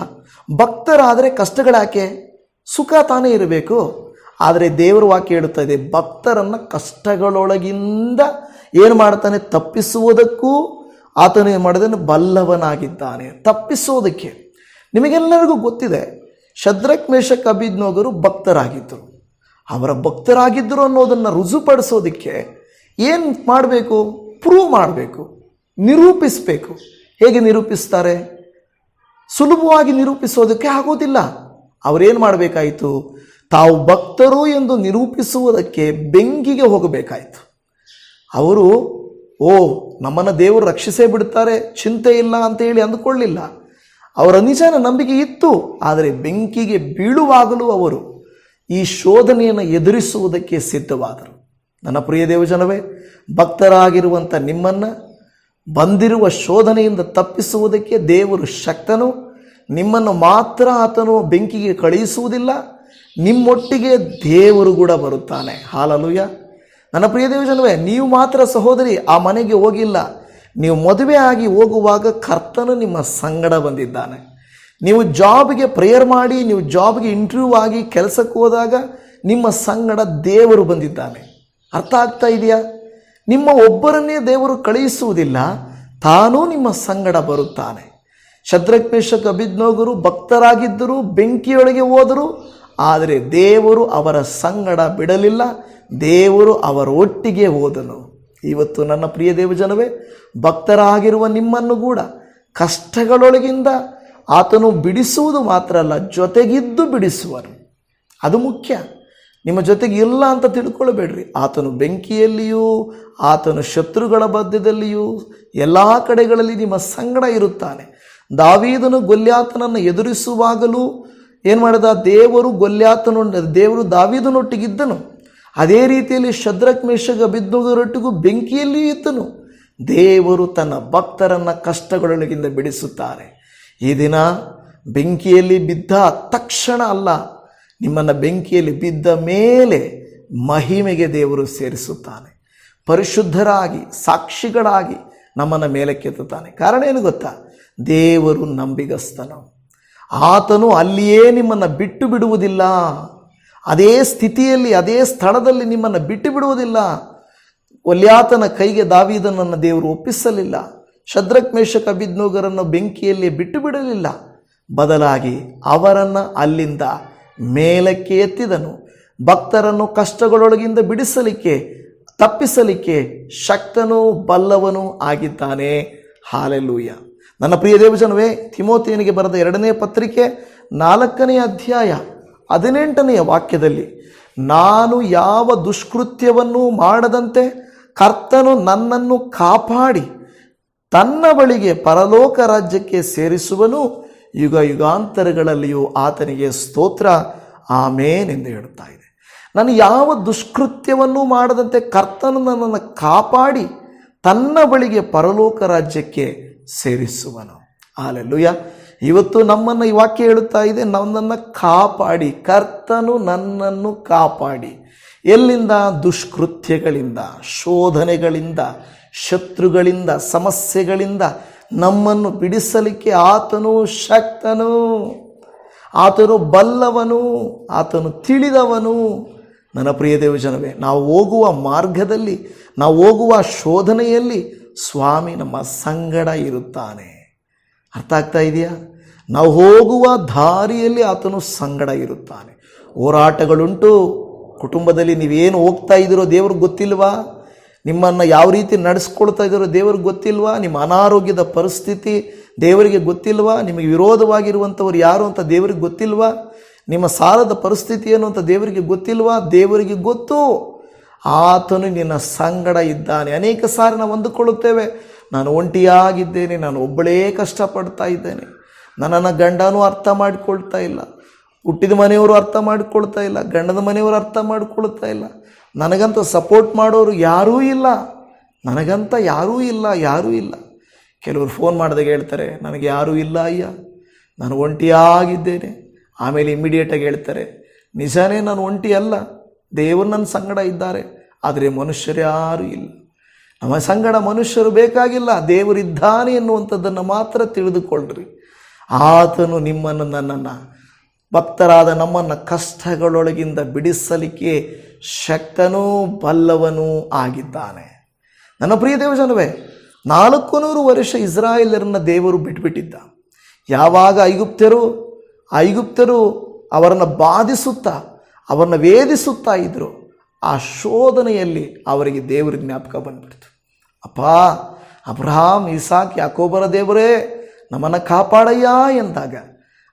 ಭಕ್ತರಾದರೆ ಕಷ್ಟಗಳಾಕೆ? ಸುಖ ತಾನೇ ಇರಬೇಕು. ಆದರೆ ದೇವರು ವಾಕ್ಯ ಹೇಳುತ್ತಾ ಇದೆ, ಭಕ್ತರನ್ನು ಕಷ್ಟಗಳೊಳಗಿಂದ ಏನು ಮಾಡ್ತಾನೆ? ತಪ್ಪಿಸುವುದಕ್ಕೂ ಆತನು ಏನು ಮಾಡಿದನು ಬಲ್ಲವನಾಗಿದ್ದಾನೆ. ತಪ್ಪಿಸೋದಕ್ಕೆ ನಿಮಗೆಲ್ಲರಿಗೂ ಗೊತ್ತಿದೆ, ಶದ್ರಕ್ ಕಬಿದ್ನೋಗರು ಭಕ್ತರಾಗಿದ್ದರು. ಅವರ ಭಕ್ತರಾಗಿದ್ದರು ಅನ್ನೋದನ್ನು ರುಜುಪಡಿಸೋದಕ್ಕೆ ಏನು ಮಾಡಬೇಕು? ಪ್ರೂವ್ ಮಾಡಬೇಕು. ನಿರೂಪಿಸಬೇಕು. ಹೇಗೆ ನಿರೂಪಿಸ್ತಾರೆ? ಸುಲಭವಾಗಿ ನಿರೂಪಿಸೋದಕ್ಕೆ ಆಗೋದಿಲ್ಲ. ಅವರೇನು ಮಾಡಬೇಕಾಯಿತು? ತಾವು ಭಕ್ತರು ಎಂದು ನಿರೂಪಿಸುವುದಕ್ಕೆ ಬೆಂಕಿಗೆ ಹೋಗಬೇಕಾಯಿತು. ಅವರು, ಓ, ನಮ್ಮನ್ನು ದೇವರು ರಕ್ಷಿಸೇ ಬಿಡ್ತಾರೆ, ಚಿಂತೆ ಇಲ್ಲ ಅಂತ ಹೇಳಿ ಅಂದುಕೊಳ್ಳಿಲ್ಲ. ಅವರ ನಿಜನ ನಂಬಿಕೆ ಇತ್ತು, ಆದರೆ ಬೆಂಕಿಗೆ ಬೀಳುವಾಗಲೂ ಅವರು ಈ ಶೋಧನೆಯನ್ನು ಎದುರಿಸುವುದಕ್ಕೆ ಸಿದ್ಧವಾದರು. ನನ್ನ ಪ್ರಿಯ ದೇವಜನವೇ ಭಕ್ತರಾಗಿರುವಂಥ ನಿಮ್ಮನ್ನು ಬಂದಿರುವ ಶೋಧನೆಯಿಂದ ತಪ್ಪಿಸುವುದಕ್ಕೆ ದೇವರು ಶಕ್ತನು. ನಿಮ್ಮನ್ನು ಮಾತ್ರ ಆತನು ಬೆಂಕಿಗೆ ಕಳುಹಿಸುವುದಿಲ್ಲ. ನಿಮ್ಮೊಟ್ಟಿಗೆ ದೇವರು ಕೂಡ ಬರುತ್ತಾನೆ. ಹಾಲಲುಯ್ಯ ನನ್ನ ಪ್ರಿಯ ದೇವಜನವೇ, ನೀವು ಮಾತ್ರ ಸಹೋದರಿ, ಆ ಮನೆಗೆ ಹೋಗಿಲ್ಲ. ನೀವು ಮದುವೆ ಆಗಿ ಹೋಗುವಾಗ ಕರ್ತನು ನಿಮ್ಮ ಸಂಗಡ ಬಂದಿದ್ದಾನೆ. ನೀವು ಜಾಬ್ಗೆ ಪ್ರೇಯರ್ ಮಾಡಿ, ನೀವು ಜಾಬ್ಗೆ ಇಂಟರ್ವ್ಯೂ ಆಗಿ ಕೆಲಸಕ್ಕೆ ಹೋದಾಗ ನಿಮ್ಮ ಸಂಗಡ ದೇವರು ಬಂದಿದ್ದಾನೆ. ಅರ್ಥ ಆಗ್ತಾ ಇದೆಯಾ? ನಿಮ್ಮ ಒಬ್ಬರನ್ನೇ ದೇವರು ಕಳುಹಿಸುವುದಿಲ್ಲ, ತಾನೂ ನಿಮ್ಮ ಸಂಗಡ ಬರುತ್ತಾನೆ. ಶತ್ರಘ್ನೇಶಕ ಅಭಿಜ್ಞೋಗರು ಭಕ್ತರಾಗಿದ್ದರು, ಬೆಂಕಿಯೊಳಗೆ ಹೋದರು, ಆದರೆ ದೇವರು ಅವರ ಸಂಗಡ ಬಿಡಲಿಲ್ಲ, ದೇವರು ಅವರ ಒಟ್ಟಿಗೆ ಹೋದನು. ಇವತ್ತು ನನ್ನ ಪ್ರಿಯ ದೇವಜನವೇ, ಭಕ್ತರಾಗಿರುವ ನಿಮ್ಮನ್ನು ಕೂಡ ಕಷ್ಟಗಳೊಳಗಿಂದ ಆತನು ಬಿಡಿಸುವುದು ಮಾತ್ರ ಅಲ್ಲ, ಜೊತೆಗಿದ್ದು ಬಿಡಿಸುವನು. ಅದು ಮುಖ್ಯ. ನಿಮ್ಮ ಜೊತೆಗೆ ಇಲ್ಲ ಅಂತ ತಿಳ್ಕೊಳ್ಬೇಡ್ರಿ. ಆತನು ಬೆಂಕಿಯಲ್ಲಿಯೂ, ಆತನು ಶತ್ರುಗಳ ಬದ್ಯದಲ್ಲಿಯೂ ಎಲ್ಲ ಕಡೆಗಳಲ್ಲಿ ನಿಮ್ಮ ಸಂಗಡ ಇರುತ್ತಾನೆ. ದಾವೀದನು ಗೊಲ್ಯಾತನನ್ನು ಎದುರಿಸುವಾಗಲೂ ಏನು ಮಾಡಿದ? ದೇವರು ಗೊಲ್ಯಾತನು, ದೇವರು ದಾವೀದನೊಟ್ಟಿಗಿದ್ದನು. ಅದೇ ರೀತಿಯಲ್ಲಿ ಶದ್ರಕ್ ಮೇಷಗ ಬೆಂಕಿಯಲ್ಲಿಯೂ ಇದ್ದನು. ದೇವರು ತನ್ನ ಭಕ್ತರನ್ನು ಕಷ್ಟಗಳೊಳಗಿಂದ ಬಿಡಿಸುತ್ತಾರೆ. ಈ ದಿನ ಬೆಂಕಿಯಲ್ಲಿ ಬಿದ್ದ ತಕ್ಷಣ ಅಲ್ಲ ನಿಮ್ಮನ್ನು ಬೆಂಕಿಯಲ್ಲಿ ಬಿದ್ದ ಮೇಲೆ ಮಹಿಮೆಗೆ ದೇವರು ಸೇರಿಸುತ್ತಾನೆ. ಪರಿಶುದ್ಧರಾಗಿ, ಸಾಕ್ಷಿಗಳಾಗಿ ನಮ್ಮನ್ನು ಮೇಲಕ್ಕೆತ್ತುತ್ತಾನೆ ಕಾರಣ ಏನು ಗೊತ್ತಾ? ದೇವರು ನಂಬಿಗಸ್ತನು. ಆತನು ಅಲ್ಲಿಯೇ ನಿಮ್ಮನ್ನು ಬಿಟ್ಟು ಬಿಡುವುದಿಲ್ಲ. ಅದೇ ಸ್ಥಿತಿಯಲ್ಲಿ, ಅದೇ ಸ್ಥಳದಲ್ಲಿ ನಿಮ್ಮನ್ನು ಬಿಟ್ಟು ಬಿಡುವುದಿಲ್ಲ. ಒಲ್ಯಾತನ ಕೈಗೆ ದಾವಿದನನ್ನು ದೇವರು ಒಪ್ಪಿಸಲಿಲ್ಲ. ಶದ್ರಕ್ ಮೇಷಕ ಬಿದ್ನೋಗರನ್ನು ಬೆಂಕಿಯಲ್ಲಿ ಬಿಟ್ಟು ಬಿಡಲಿಲ್ಲ. ಬದಲಾಗಿ ಅವರನ್ನು ಅಲ್ಲಿಂದ ಮೇಲಕ್ಕೆ ಎತ್ತಿದನು. ಭಕ್ತರನ್ನು ಕಷ್ಟಗಳೊಳಗಿಂದ ಬಿಡಿಸಲಿಕ್ಕೆ, ತಪ್ಪಿಸಲಿಕ್ಕೆ ಶಕ್ತನೂ ಬಲ್ಲವನೂ ಆಗಿದ್ದಾನೆ. ಹಾಲೆಲ್ಲೂಯ್ಯ ನನ್ನ ಪ್ರಿಯ ದೇವಜನವೇ ತಿಮೋತಿಯನಿಗೆ ಬರೆದ ಎರಡನೇ ಪತ್ರಿಕೆ ನಾಲ್ಕನೆಯ ಅಧ್ಯಾಯ ಹದಿನೆಂಟನೆಯ ವಾಕ್ಯದಲ್ಲಿ, ನಾನು ಯಾವ ದುಷ್ಕೃತ್ಯವನ್ನೂ ಮಾಡದಂತೆ ಕರ್ತನು ನನ್ನನ್ನು ಕಾಪಾಡಿ, ತನ್ನ ಬಳಿಗೆ ಪರಲೋಕ ರಾಜ್ಯಕ್ಕೆ ಸೇರಿಸುವನು. ಯುಗ ಯುಗಾಂತರಗಳಲ್ಲಿಯೂ ಆತನಿಗೆ ಸ್ತೋತ್ರ, ಆಮೇನ್ ಎಂದು ಹೇಳುತ್ತಾ ಇದೆ. ನಾನು ಯಾವ ದುಷ್ಕೃತ್ಯವನ್ನೂ ಮಾಡದಂತೆ ಕರ್ತನು ನನ್ನನ್ನು ಕಾಪಾಡಿ ತನ್ನ ಬಳಿಗೆ ಪರಲೋಕ ರಾಜ್ಯಕ್ಕೆ ಸೇರಿಸುವನು. ಆಲೆಲ್ಲುಯ್ಯ ಇವತ್ತು ನಮ್ಮನ್ನು ಈ ವಾಕ್ಯ ಹೇಳುತ್ತಾ ಇದೆ, ನನ್ನನ್ನು ಕಾಪಾಡಿ, ಕರ್ತನು ನನ್ನನ್ನು ಕಾಪಾಡಿ. ಎಲ್ಲಿಂದ? ದುಷ್ಕೃತ್ಯಗಳಿಂದ, ಶೋಧನೆಗಳಿಂದ, ಶತ್ರುಗಳಿಂದ, ಸಮಸ್ಯೆಗಳಿಂದ ನಮ್ಮನ್ನು ಬಿಡಿಸಲಿಕ್ಕೆ ಆತನು ಶಕ್ತನು. ಆತನು ಬಲ್ಲವನು, ಆತನು ತಿಳಿದವನು. ನನ್ನ ಪ್ರಿಯ ದೇವಜನವೇ, ನಾವು ಹೋಗುವ ಮಾರ್ಗದಲ್ಲಿ, ನಾವು ಹೋಗುವ ಶೋಧನೆಯಲ್ಲಿ ಸ್ವಾಮಿ ನಮ್ಮ ಸಂಗಡ ಇರುತ್ತಾನೆ. ಅರ್ಥ ಆಗ್ತಾ ಇದೆಯಾ? ನಾವು ಹೋಗುವ ದಾರಿಯಲ್ಲಿ ಆತನು ಸಂಗಡ ಇರುತ್ತಾನೆ. ಹೋರಾಟಗಳುಂಟು. ಕುಟುಂಬದಲ್ಲಿ ನೀವೇನು ಹೋಗ್ತಾ ಇದ್ದೀರೋ ದೇವ್ರಿಗೆ ಗೊತ್ತಿಲ್ವಾ? ನಿಮ್ಮನ್ನು ಯಾವ ರೀತಿ ನಡೆಸ್ಕೊಳ್ತಾ ಇದ್ದಾರೋ ದೇವ್ರಿಗೆ ಗೊತ್ತಿಲ್ವಾ? ನಿಮ್ಮ ಅನಾರೋಗ್ಯದ ಪರಿಸ್ಥಿತಿ ದೇವರಿಗೆ ಗೊತ್ತಿಲ್ವಾ? ನಿಮಗೆ ವಿರೋಧವಾಗಿರುವಂಥವ್ರು ಯಾರು ಅಂತ ದೇವರಿಗೆ ಗೊತ್ತಿಲ್ವಾ? ನಿಮ್ಮ ಸಾಲದ ಪರಿಸ್ಥಿತಿ ಏನು ಅಂತ ದೇವರಿಗೆ ಗೊತ್ತಿಲ್ವಾ? ದೇವರಿಗೆ ಗೊತ್ತು. ಆತನು ನಿನ್ನ ಸಂಗಡ ಇದ್ದಾನೆ. ಅನೇಕ ಸಾರಿ ನಾವು ಅಂದುಕೊಳ್ಳುತ್ತೇವೆ. ನಾನು ಒಂಟಿಯಾಗಿದ್ದೇನೆ, ನಾನು ಒಬ್ಬಳೇ ಕಷ್ಟಪಡ್ತಾ ಇದ್ದೇನೆ. ನನ್ನನ್ನು ಗಂಡನೂ ಅರ್ಥ ಮಾಡಿಕೊಳ್ತಾ ಇಲ್ಲ. ಹುಟ್ಟಿದ ಮನೆಯವರು ಅರ್ಥ ಮಾಡಿಕೊಳ್ತಾ ಇಲ್ಲ. ಗಂಡದ ಮನೆಯವರು ಅರ್ಥ ಮಾಡಿಕೊಳ್ತಾ ಇಲ್ಲ. ನನಗಂತ ಸಪೋರ್ಟ್ ಮಾಡೋರು ಯಾರೂ ಇಲ್ಲ. ನನಗಂತ ಯಾರೂ ಇಲ್ಲ ಯಾರೂ ಇಲ್ಲ. ಕೆಲವರು ಫೋನ್ ಮಾಡಿದಾಗ ಹೇಳ್ತಾರೆ, ನನಗೆ ಯಾರೂ ಇಲ್ಲ ಅಯ್ಯ. ನಾನು ಒಂಟಿಯಾಗಿದ್ದೇನೆ ಆಮೇಲೆ ಇಮ್ಮಿಡಿಯೇಟಾಗಿ ಹೇಳ್ತಾರೆ, ನಿಜಾನೇ ನಾನು ಒಂಟಿ ಅಲ್ಲ. ದೇವರು ನನ್ನ ಸಂಗಡ ಇದ್ದಾರೆ. ಆದರೆ ಮನುಷ್ಯರು ಯಾರೂ ಇಲ್ಲ. ನಮ್ಮ ಸಂಗಡ ಮನುಷ್ಯರು ಬೇಕಾಗಿಲ್ಲ. ದೇವರಿದ್ದಾನೆ ಎನ್ನುವಂಥದ್ದನ್ನು ಮಾತ್ರ ತಿಳಿದುಕೊಳ್ಳ್ರಿ. ಆತನು ನಿಮ್ಮನ್ನು ನನ್ನನ್ನು ಭಕ್ತರಾದ ನಮ್ಮನ್ನು ಕಷ್ಟಗಳೊಳಗಿಂದ ಬಿಡಿಸಲಿಕ್ಕೆ ಶಕ್ತನೂ ಬಲ್ಲವನೂ ಆಗಿದ್ದಾನೆ. ನನ್ನ ಪ್ರಿಯ ದೇವಜನವೇ ನಾಲ್ಕು ನೂರು ವರ್ಷ ಇಸ್ರಾಯೇಲರನ್ನ ದೇವರು ಬಿಟ್ಬಿಟ್ಟಿದ್ದ. ಯಾವಾಗ ಐಗುಪ್ತರು ಐಗುಪ್ತರು ಅವರನ್ನು ಬಾಧಿಸುತ್ತಾ, ಅವರನ್ನು ವೇದಿಸುತ್ತಾ ಇದ್ದರು ಆ ಶೋಧನೆಯಲ್ಲಿ ಅವರಿಗೆ ದೇವರ ಜ್ಞಾಪಕ ಬಂದ್ಬಿಡ್ತು. ಅಪ್ಪ ಅಬ್ರಹಾಮ್ ಇಸಾಕ್, ಯಾಕೋಬರ ದೇವರೇ, ನಮ್ಮನ್ನು ಕಾಪಾಡಯ್ಯ ಎಂದಾಗ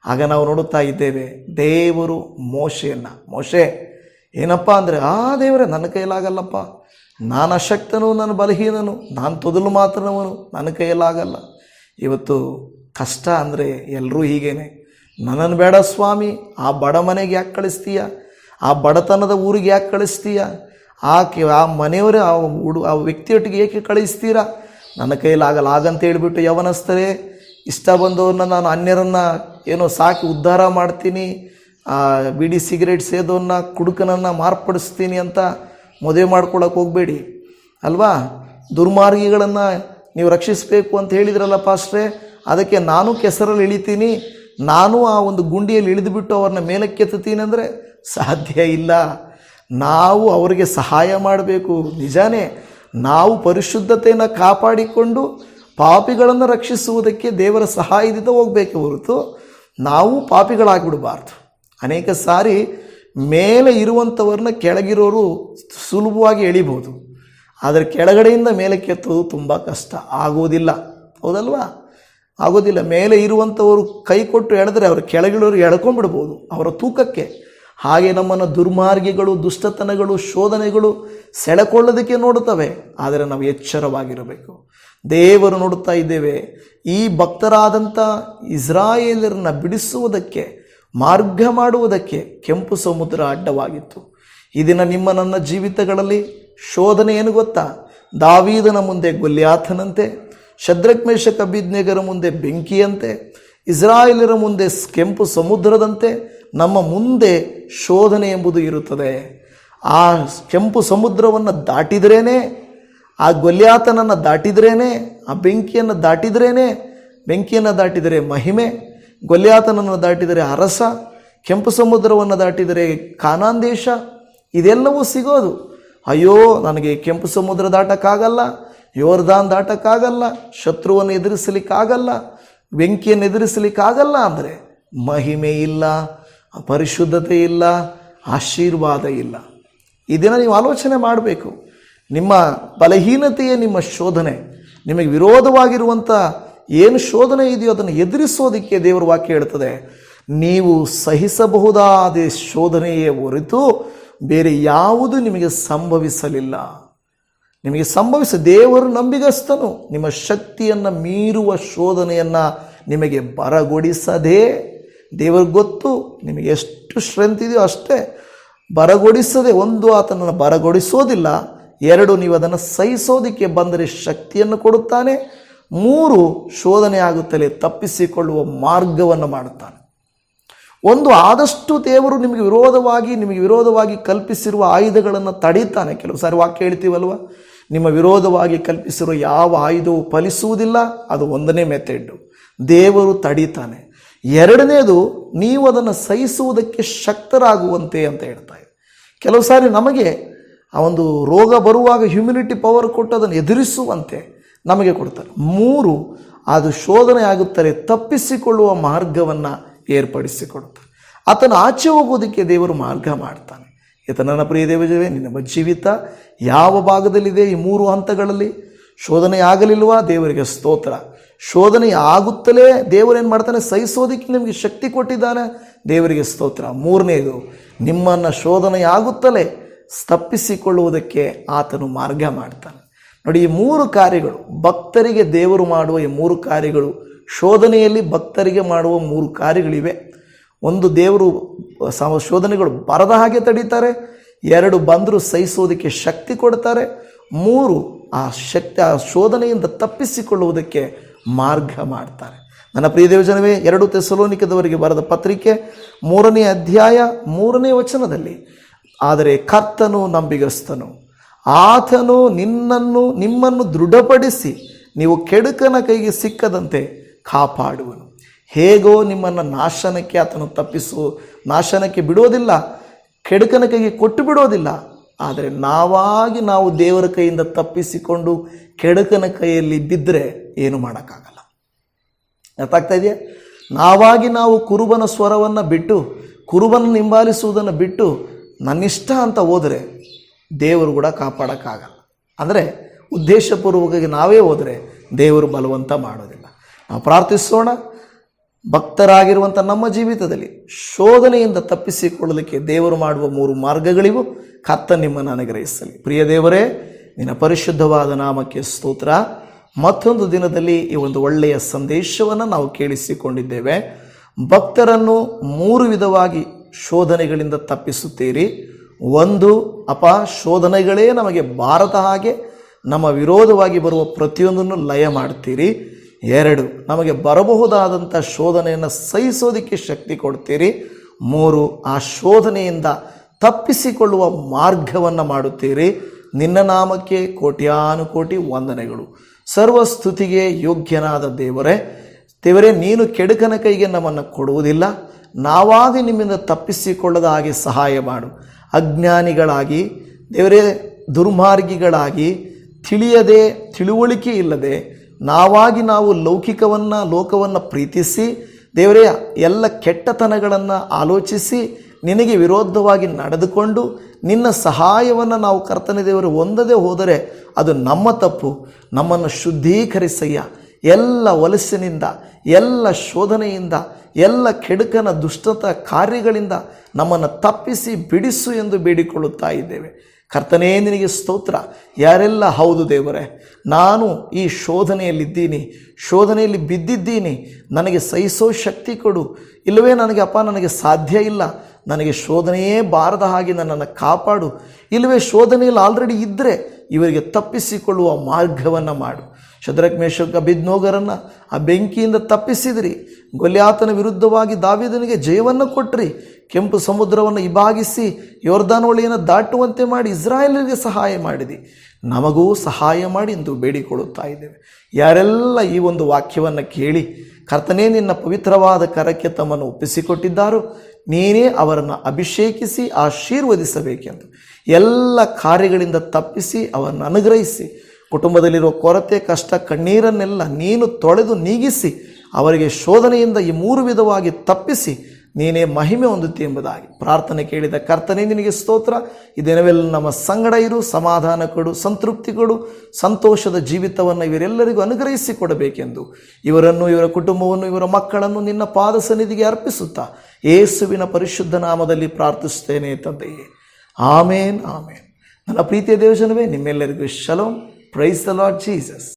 ಆಗ ನಾವು ನೋಡುತ್ತಾ ಇದ್ದೇವೆ, ದೇವರು ಮೋಶೆಯನ್ನು. ಮೋಶೆ ಏನಪ್ಪ ಅಂದರೆ, ಆ ದೇವರೇ, ನನ್ನ ಕೈಯಲ್ಲಾಗಲ್ಲಪ್ಪ ನಾನು ಅಶಕ್ತನು, ನಾನು ಬಲಹೀನನು, ನಾನು ತೊದಲು ಮಾತ್ರನವನು, ನನ್ನ ಕೈಯಲ್ಲಾಗಲ್ಲ ಇವತ್ತು ಕಷ್ಟ ಅಂದರೆ ಎಲ್ಲರೂ ಹೀಗೇನೆ. ನನ್ನನ್ನು ಬೇಡ ಸ್ವಾಮಿ, ಆ ಬಡ ಮನೆಗೆ ಯಾಕೆ ಕಳಿಸ್ತೀಯ? ಆ ಬಡತನದ ಊರಿಗೆ ಯಾಕೆ ಕಳಿಸ್ತೀಯ? ಆ ಕೆ ಆ ಮನೆಯವರೇ, ಆ ಹುಡು, ಆ ವ್ಯಕ್ತಿಯೊಟ್ಟಿಗೆ ಏಕೆ ಕಳಿಸ್ತೀರಾ? ನನ್ನ ಕೈಲಾಗಲ್ಲ. ಹಾಗಂತ ಹೇಳಿಬಿಟ್ಟು ಯವನಸ್ತರೇ ಇಷ್ಟ ಬಂದವ್ರನ್ನ ನಾನು ಅನ್ಯರನ್ನು ಏನೋ ಸಾಕಿ ಉದ್ಧಾರ ಮಾಡ್ತೀನಿ ಬಿಡಿ ಸಿಗರೇಟ್ ಸೇದೋನ್ನ, ಕುಡುಕನನ್ನು ಮಾರ್ಪಡಿಸ್ತೀನಿ ಅಂತ ಮದುವೆ ಮಾಡ್ಕೊಳಕ್ಕೆ ಹೋಗಬೇಡಿ. ಅಲ್ವಾ? ದುರ್ಮಾರ್ಗಿಗಳನ್ನು ನೀವು ರಕ್ಷಿಸಬೇಕು ಅಂತ ಹೇಳಿದ್ರಲ್ಲ ಪಾಸ್ಟ್ರೆ, ಅದಕ್ಕೆ ನಾನು ಕೆಸರಲ್ಲಿ ಇಳಿತೀನಿ, ನಾನು ಆ ಒಂದು ಗುಂಡಿಯಲ್ಲಿ ಇಳಿದುಬಿಟ್ಟು ಅವ್ರನ್ನ ಮೇಲಕ್ಕೆತ್ತೀನಿ ಅಂದರೆ ಸಾಧ್ಯ ಇಲ್ಲ. ನಾವು ಅವರಿಗೆ ಸಹಾಯ ಮಾಡಬೇಕು. ನಿಜಾನೇ, ನಾವು ಪರಿಶುದ್ಧತೆಯನ್ನು ಕಾಪಾಡಿಕೊಂಡು ಪಾಪಿಗಳನ್ನು ರಕ್ಷಿಸುವುದಕ್ಕೆ ದೇವರ ಸಹಾಯದಿಂದ ಹೋಗಬೇಕು ಹೊರತು ನಾವು ಪಾಪಿಗಳಾಗಿಬಿಡಬಾರ್ದು. ಅನೇಕ ಸಾರಿ ಮೇಲೆ ಇರುವಂಥವ್ರನ್ನ ಕೆಳಗಿರೋರು ಸುಲಭವಾಗಿ ಎಳಿಬೋದು ಆದರೆ ಕೆಳಗಡೆಯಿಂದ ಮೇಲಕ್ಕೆ ಎತ್ತೋದು ತುಂಬ ಕಷ್ಟ. ಆಗೋದಿಲ್ಲ. ಹೌದಲ್ವಾ? ಆಗೋದಿಲ್ಲ. ಮೇಲೆ ಇರುವಂಥವರು ಕೈ ಕೊಟ್ಟು ಎಳೆದ್ರೆ ಅವರು ಕೆಳಗಿಳೋರು ಎಳ್ಕೊಂಡ್ಬಿಡ್ಬೋದು ಅವರ ತೂಕಕ್ಕೆ. ಹಾಗೆ ನಮ್ಮನ್ನು ದುರ್ಮಾರ್ಗಿಗಳು, ದುಷ್ಟತನಗಳು, ಶೋಧನೆಗಳು ಸೆಳೆಕೊಳ್ಳೋದಕ್ಕೆ ನೋಡುತ್ತವೆ. ಆದರೆ ನಾವು ಎಚ್ಚರವಾಗಿರಬೇಕು. ದೇವರು ನೋಡುತ್ತಾ ಇದ್ದೇವೆ. ಈ ಭಕ್ತರಾದಂಥ ಇಸ್ರಾಯೇಲರನ್ನ ಬಿಡಿಸುವುದಕ್ಕೆ, ಮಾರ್ಗ ಮಾಡುವುದಕ್ಕೆ ಕೆಂಪು ಸಮುದ್ರ ಅಡ್ಡವಾಗಿತ್ತು. ಈ ದಿನ ನಿಮ್ಮ ನನ್ನ ಜೀವಿತಗಳಲ್ಲಿ ಶೋಧನೆ ಏನು ಗೊತ್ತಾ? ದಾವೀದನ ಮುಂದೆ ಗೊಲ್ಯಾಥನಂತೆ ಶದ್ರಕ್ಮೇಶ ಕಬಿದ್ನೆಗರ ಮುಂದೆ ಬೆಂಕಿಯಂತೆ ಇಸ್ರಾಯೇಲರ ಮುಂದೆ ಕೆಂಪು ಸಮುದ್ರದಂತೆ ನಮ್ಮ ಮುಂದೆ ಶೋಧನೆ ಎಂಬುದು ಇರುತ್ತದೆ. ಆ ಕೆಂಪು ಸಮುದ್ರವನ್ನು ದಾಟಿದ್ರೇನೆ ಆ ಗೊಲ್ಯಾತನನ್ನು ದಾಟಿದ್ರೇನೆ, ಆ ಬೆಂಕಿಯನ್ನು ದಾಟಿದ್ರೇನೆ, ಬೆಂಕಿಯನ್ನು ದಾಟಿದರೆ ಮಹಿಮೆ, ಗೊಲ್ಯಾತನನ್ನು ದಾಟಿದರೆ ಅರಸ, ಕೆಂಪು ಸಮುದ್ರವನ್ನು ದಾಟಿದರೆ ಕಾನಾನ್ ದೇಶ ಇದೆಲ್ಲವೂ ಸಿಗೋದು. ಅಯ್ಯೋ, ನನಗೆ ಕೆಂಪು ಸಮುದ್ರ ದಾಟಕ್ಕಾಗಲ್ಲ, ಯೋರ್ದಾನ್ ದಾಟಕ್ಕಾಗಲ್ಲ, ಶತ್ರುವನ್ನು ಎದುರಿಸಲಿಕ್ಕಾಗಲ್ಲ, ಬೆಂಕಿಯನ್ನು ಎದುರಿಸಲಿಕ್ಕಾಗಲ್ಲ ಅಂದರೆ ಮಹಿಮೆ ಇಲ್ಲ ಪರಿಶುದ್ಧತೆ ಇಲ್ಲ, ಆಶೀರ್ವಾದ ಇಲ್ಲ. ಇದನ್ನು ನೀವು ಆಲೋಚನೆ ಮಾಡಬೇಕು. ನಿಮ್ಮ ಬಲಹೀನತೆಯೇ ನಿಮ್ಮ ಶೋಧನೆ. ನಿಮಗೆ ವಿರೋಧವಾಗಿರುವಂಥ ಏನು ಶೋಧನೆ ಇದೆಯೋ ಅದನ್ನು ಎದುರಿಸೋದಕ್ಕೆ ದೇವರ ವಾಕ್ಯ ಹೇಳ್ತದೆ. ನೀವು ಸಹಿಸಬಹುದಾದ ಶೋಧನೆಯೇ ಹೊರತು ಬೇರೆ ಯಾವುದು ನಿಮಗೆ ಸಂಭವಿಸಲಿಲ್ಲ. ನಿಮಗೆ ಸಂಭವಿಸ ದೇವರು ನಂಬಿಗಸ್ತನು. ನಿಮ್ಮ ಶಕ್ತಿಯನ್ನು ಮೀರುವ ಶೋಧನೆಯನ್ನು ನಿಮಗೆ ಬರಗೊಡಿಸದೆ, ದೇವರು ಗೊತ್ತು ನಿಮಗೆ ಎಷ್ಟು ಸ್ಟ್ರೆಂತ್ ಇದೆಯೋ ಅಷ್ಟೇ ಬರಗೊಡಿಸದೆ ಒಂದು ಆತನನ್ನು ಬರಗೊಡಿಸೋದಿಲ್ಲ. ಎರಡು ನೀವು ಅದನ್ನು ಸಹಿಸೋದಕ್ಕೆ ಬಂದರೆ ಶಕ್ತಿಯನ್ನು ಕೊಡುತ್ತಾನೆ, ಮೂರು ಶೋಧನೆ ಆಗುತ್ತಲೇ ತಪ್ಪಿಸಿಕೊಳ್ಳುವ ಮಾರ್ಗವನ್ನು ಮಾಡುತ್ತಾನೆ. ಒಂದು ಆದಷ್ಟು ದೇವರು ನಿಮಗೆ ವಿರೋಧವಾಗಿ ನಿಮಗೆ ವಿರೋಧವಾಗಿ ಕಲ್ಪಿಸಿರುವ ಆಯುಧಗಳನ್ನು ತಡೀತಾನೆ. ಕೆಲವು ಸಾರಿ ವಾಕ್ಯ ಹೇಳ್ತೀವಲ್ವ? ನಿಮ್ಮ ವಿರೋಧವಾಗಿ ಕಲ್ಪಿಸಿರುವ ಯಾವ ಆಯುಧವು ಫಲಿಸುವುದಿಲ್ಲ, ಅದು ಒಂದನೇ ಮೆಥೆಡ್ಡು ದೇವರು ತಡೀತಾನೆ. ಎರಡನೇದು, ನೀವು ಅದನ್ನು ಸಹಿಸುವುದಕ್ಕೆ ಶಕ್ತರಾಗುವಂತೆ ಅಂತ ಹೇಳ್ತಾರೆ ಕೆಲವು ಸಾರಿ ನಮಗೆ ಆ ಒಂದು ರೋಗ ಬರುವಾಗ ಹ್ಯುಮಿನಿಟಿ ಪವರ್ ಕೊಟ್ಟು ಅದನ್ನು ಎದುರಿಸುವಂತೆ ನಮಗೆ ಕೊಡ್ತಾರೆ. ಮೂರು, ಅದು ಶೋಧನೆ ಆಗುತ್ತಾರೆ ತಪ್ಪಿಸಿಕೊಳ್ಳುವ ಮಾರ್ಗವನ್ನು ಏರ್ಪಡಿಸಿಕೊಡ್ತಾರೆ ಆತನ ಆಚೆ ಹೋಗೋದಕ್ಕೆ ದೇವರು ಮಾರ್ಗ ಮಾಡ್ತಾನೆ. ಈತ ನನ್ನ ಪ್ರಿಯ ದೇವಜವೇ, ನಿನ್ನ ಜೀವಿತ ಯಾವ ಭಾಗದಲ್ಲಿದೆ ಈ ಮೂರು ಹಂತಗಳಲ್ಲಿ? ಶೋಧನೆ ಆಗಲಿಲ್ವಾ? ದೇವರಿಗೆ ಸ್ತೋತ್ರ. ಶೋಧನೆ ಆಗುತ್ತಲೇ ದೇವರೇನು ಮಾಡ್ತಾನೆ? ಸಹಿಸೋದಕ್ಕೆ ನಿಮಗೆ ಶಕ್ತಿ ಕೊಟ್ಟಿದ್ದಾನೆ? ದೇವರಿಗೆ ಸ್ತೋತ್ರ. ಮೂರನೇದು, ನಿಮ್ಮನ್ನು ಶೋಧನೆ ಆಗುತ್ತಲೇ ತಪ್ಪಿಸಿಕೊಳ್ಳುವುದಕ್ಕೆ ಆತನು ಮಾರ್ಗ ಮಾಡ್ತಾನೆ. ನೋಡಿ, ಈ ಮೂರು ಕಾರ್ಯಗಳು, ಭಕ್ತರಿಗೆ ದೇವರು ಮಾಡುವ ಈ ಮೂರು ಕಾರ್ಯಗಳು, ಶೋಧನೆಯಲ್ಲಿ ಭಕ್ತರಿಗೆ ಮಾಡುವ ಮೂರು ಕಾರ್ಯಗಳಿವೆ. ಒಂದು ದೇವರು ಶೋಧನೆಗಳು ಬರದ ಹಾಗೆ ತಡೀತಾರೆ, ಎರಡು ಬಂದರೂ ಸಹಿಸುವುದಕ್ಕೆ ಶಕ್ತಿ ಕೊಡ್ತಾರೆ, ಮೂರು ಆ ಶಕ್ತಿ, ಆ ಶೋಧನೆಯಿಂದ ತಪ್ಪಿಸಿಕೊಳ್ಳುವುದಕ್ಕೆ ಮಾರ್ಗ ಮಾಡ್ತಾರೆ. ನನ್ನ ಪ್ರಿಯ ದೇವಜನವೇ, ಎರಡು ತೆಸಲೋನಿಕದವರಿಗೆ ಬರೆದ ಪತ್ರಿಕೆ, ಮೂರನೇ ಅಧ್ಯಾಯ, ಮೂರನೇ ವಚನದಲ್ಲಿ ಆದರೆ ಕರ್ತನು ನಂಬಿಗಸ್ತನು. ಆತನು ನಿನ್ನನ್ನು, ನಿಮ್ಮನ್ನು ದೃಢಪಡಿಸಿ ನೀವು ಕೆಡುಕನ ಕೈಗೆ ಸಿಕ್ಕದಂತೆ ಕಾಪಾಡುವನು. ಹೇಗೋ ನಿಮ್ಮನ್ನು ನಾಶನಕ್ಕೆ ಆತನು ತಪ್ಪಿಸು, ನಾಶನಕ್ಕೆ ಬಿಡೋದಿಲ್ಲ ಕೆಡುಕನ ಕೈಗೆ ಕೊಟ್ಟು ಬಿಡೋದಿಲ್ಲ ಆದರೆ ನಾವಾಗಿ ನಾವು ದೇವರ ಕೈಯಿಂದ ತಪ್ಪಿಸಿಕೊಂಡು ಕೆಡುಕನ ಕೈಯಲ್ಲಿ ಬಿದ್ದರೆ ಏನು ಮಾಡೋಕ್ಕಾಗಲ್ಲ. ಅರ್ಥ ಆಗ್ತಾ ಇದೆಯಾ? ನಾವಾಗಿ ನಾವು ಕುರುಬನ ಸ್ವರವನ್ನು ಬಿಟ್ಟು ಕುರುಬನ ನಿಂಬಾಲಿಸುವುದನ್ನು ಬಿಟ್ಟು ನನ್ನಿಷ್ಟ ಅಂತ ಹೋದರೆ ದೇವರು ಕೂಡ ಕಾಪಾಡೋಕ್ಕಾಗಲ್ಲ. ಅಂದರೆ ಉದ್ದೇಶಪೂರ್ವಕವಾಗಿ ನಾವೇ ಹೋದರೆ ದೇವರು ಬಲವಂತ ಮಾಡೋದಿಲ್ಲ. ನಾವು ಪ್ರಾರ್ಥಿಸೋಣ. ಭಕ್ತರಾಗಿರುವಂಥ ನಮ್ಮ ಜೀವಿತದಲ್ಲಿ ಶೋಧನೆಯಿಂದ ತಪ್ಪಿಸಿಕೊಳ್ಳಲಿಕ್ಕೆ ದೇವರು ಮಾಡುವ ಮೂರು ಮಾರ್ಗಗಳಿವು. ಕತ್ತ ನಿಮ್ಮನ್ನು ಅನುಗ್ರಹಿಸಲಿ. ಪ್ರಿಯ ದೇವರೇ, ನಿನ್ನ ಪರಿಶುದ್ಧವಾದ ನಾಮಕ್ಕೆ ಸ್ತೋತ್ರ. ಮತ್ತೊಂದು ದಿನದಲ್ಲಿ ಈ ಒಂದು ಒಳ್ಳೆಯ ಸಂದೇಶವನ್ನು ನಾವು ಕೇಳಿಸಿಕೊಂಡಿದ್ದೇವೆ. ಭಕ್ತರನ್ನು ಮೂರು ವಿಧವಾಗಿ ಶೋಧನೆಗಳಿಂದ ತಪ್ಪಿಸುತ್ತೀರಿ. ಒಂದು, ಅಪ, ಶೋಧನೆಗಳೇ ನಮಗೆ ಬಾರದ ಹಾಗೆ ನಮ್ಮ ವಿರೋಧವಾಗಿ ಬರುವ ಪ್ರತಿಯೊಂದನ್ನು ಲಯ ಮಾಡ್ತೀರಿ. ಎರಡು, ನಮಗೆ ಬರಬಹುದಾದಂಥ ಶೋಧನೆಯನ್ನು ಸಹಿಸೋದಕ್ಕೆ ಶಕ್ತಿ ಕೊಡ್ತೀರಿ. ಮೂರು, ಆ ಶೋಧನೆಯಿಂದ ತಪ್ಪಿಸಿಕೊಳ್ಳುವ ಮಾರ್ಗವನ್ನು ಮಾಡುತ್ತೀರಿ. ನಿನ್ನ ನಾಮಕ್ಕೆ ಕೋಟ್ಯಾನುಕೋಟಿ ವಂದನೆಗಳು. ಸರ್ವಸ್ತುತಿಗೆ ಯೋಗ್ಯನಾದ ದೇವರೇ ದೇವರೇ, ನೀನು ಕೆಡುಕನ ಕೈಗೆ ನಮ್ಮನ್ನು ಕೊಡುವುದಿಲ್ಲ. ನಾವಾಗಿ ನಿಮ್ಮಿಂದ ತಪ್ಪಿಸಿಕೊಳ್ಳದ ಹಾಗೆ ಸಹಾಯ ಮಾಡು. ಅಜ್ಞಾನಿಗಳಾಗಿ, ದೇವರೇ, ದುರ್ಮಾರ್ಗಿಗಳಾಗಿ, ತಿಳಿಯದೆ, ತಿಳುವಳಿಕೆ ಇಲ್ಲದೆ, ನಾವಾಗಿ ನಾವು ಲೌಕಿಕವನ್ನು, ಲೋಕವನ್ನು ಪ್ರೀತಿಸಿ, ದೇವರೇ, ಎಲ್ಲ ಕೆಟ್ಟತನಗಳನ್ನು ಆಲೋಚಿಸಿ, ನಿನಗೆ ವಿರೋಧವಾಗಿ ನಡೆದುಕೊಂಡು, ನಿನ್ನ ಸಹಾಯವನ್ನು ನಾವು ಕರ್ತನ ದೇವರು ಹೊಂದದೆ ಹೋದರೆ ಅದು ನಮ್ಮ ತಪ್ಪು. ನಮ್ಮನ್ನು ಶುದ್ಧೀಕರಿಸಯ್ಯ. ಎಲ್ಲ ವಲಸಿನಿಂದ, ಎಲ್ಲ ಶೋಧನೆಯಿಂದ, ಎಲ್ಲ ಕೆಡುಕನ ದುಷ್ಟತ ಕಾರ್ಯಗಳಿಂದ ನಮ್ಮನ್ನು ತಪ್ಪಿಸಿ ಬಿಡಿಸು ಎಂದು ಬೇಡಿಕೊಳ್ಳುತ್ತಾ ಇದ್ದೇವೆ. ಕರ್ತನೇ, ನಿನಗೆ ಸ್ತೋತ್ರ. ಯಾರೆಲ್ಲ, ಹೌದು ದೇವರೇ, ನಾನು ಈ ಶೋಧನೆಯಲ್ಲಿದ್ದೀನಿ, ಶೋಧನೆಯಲ್ಲಿ ಬಿದ್ದಿದ್ದೀನಿ. ನನಗೆ ಸಹಿಸೋ ಶಕ್ತಿ ಕೊಡು. ಇಲ್ಲವೇ, ನನಗೆ, ಅಪ್ಪ, ನನಗೆ ಸಾಧ್ಯ ಇಲ್ಲ. ನನಗೆ ಶೋಧನೆಯೇ ಬಾರದ ಹಾಗೆ ನನ್ನನ್ನು ಕಾಪಾಡು. ಇಲ್ಲವೇ, ಶೋಧನೆಯಲ್ಲಿ ಆಲ್ರೆಡಿ ಇದ್ದರೆ ಇವರಿಗೆ ತಪ್ಪಿಸಿಕೊಳ್ಳುವ ಮಾರ್ಗವನ್ನು ಮಾಡು. ಶದ್ರಕ್ ಮೇಷಕ ಬಿದ್ನೋಗರನ್ನು ಆ ಬೆಂಕಿಯಿಂದ ತಪ್ಪಿಸಿದಿರಿ. ಗೊಲ್ಯಾತನ ವಿರುದ್ಧವಾಗಿ ದಾವಿದನಿಗೆ ಜಯವನ್ನು ಕೊಟ್ಟ್ರಿ ಕೆಂಪು ಸಮುದ್ರವನ್ನು ಇಬಾಗಿಸಿ ಯೋರ್ದಾನೊಳಿಯನ್ನು ದಾಟುವಂತೆ ಮಾಡಿ ಇಸ್ರಾಯೇಲರಿಗೆ ಸಹಾಯ ಮಾಡಿದಿ. ನಮಗೂ ಸಹಾಯ ಮಾಡಿ ಎಂದು ಬೇಡಿಕೊಳ್ಳುತ್ತಾ ಇದ್ದೇವೆ. ಯಾರೆಲ್ಲ ಈ ಒಂದು ವಾಕ್ಯವನ್ನು ಕೇಳಿ ಕರ್ತನೇ ನಿನ್ನ ಪವಿತ್ರವಾದ ಕರಕ್ಕೆ ತಮ್ಮನ್ನು ಒಪ್ಪಿಸಿಕೊಟ್ಟಿದ್ದಾರೋ ನೀನೇ ಅವರನ್ನು ಅಭಿಷೇಕಿಸಿ ಆಶೀರ್ವದಿಸಬೇಕೆಂದು. ಎಲ್ಲ ಕಾರ್ಯಗಳಿಂದ ತಪ್ಪಿಸಿ ಅವರನ್ನು ಅನುಗ್ರಹಿಸಿ ಕುಟುಂಬದಲ್ಲಿರುವ ಕೊರತೆ, ಕಷ್ಟ, ಕಣ್ಣೀರನ್ನೆಲ್ಲ ನೀನು ತೊಳೆದು ನೀಗಿಸಿ, ಅವರಿಗೆ ಶೋಧನೆಯಿಂದ ಈ ಮೂರು ವಿಧವಾಗಿ ತಪ್ಪಿಸಿ ನೀನೇ ಮಹಿಮೆ ಹೊಂದುತ್ತೆ ಎಂಬುದಾಗಿ. ಪ್ರಾರ್ಥನೆ ಕೇಳಿದ ಕರ್ತನೆ, ನಿನಗೆ ಸ್ತೋತ್ರ. ಇದೆನವೆಲ್ಲ ದಿನವೆಲ್ಲ ನಮ್ಮ ಸಂಗಡ ಇರು, ಸಮಾಧಾನ ಕೊಡು, ಸಂತೃಪ್ತಿ ಕೊಡು, ಸಂತೋಷದ ಜೀವಿತವನ್ನು ಇವರೆಲ್ಲರಿಗೂ ಅನುಗ್ರಹಿಸಿ ಕೊಡಬೇಕೆಂದು. ಇವರನ್ನು, ಇವರ ಕುಟುಂಬವನ್ನು, ಇವರ ಮಕ್ಕಳನ್ನು ನಿನ್ನ ಪಾದ ಸನ್ನಿಧಿಗೆ ಅರ್ಪಿಸುತ್ತಾ ಯೇಸುವಿನ ಪರಿಶುದ್ಧ ನಾಮದಲ್ಲಿ ಪ್ರಾರ್ಥಿಸುತ್ತೇನೆ ತಂದೆಯೇ. ಆಮೇನ್ ಆಮೇನ್. ನನ್ನ ಪ್ರೀತಿಯ ದೇವಜನವೇ, ನಿಮ್ಮೆಲ್ಲರಿಗೂ shalom. Praise the Lord Jesus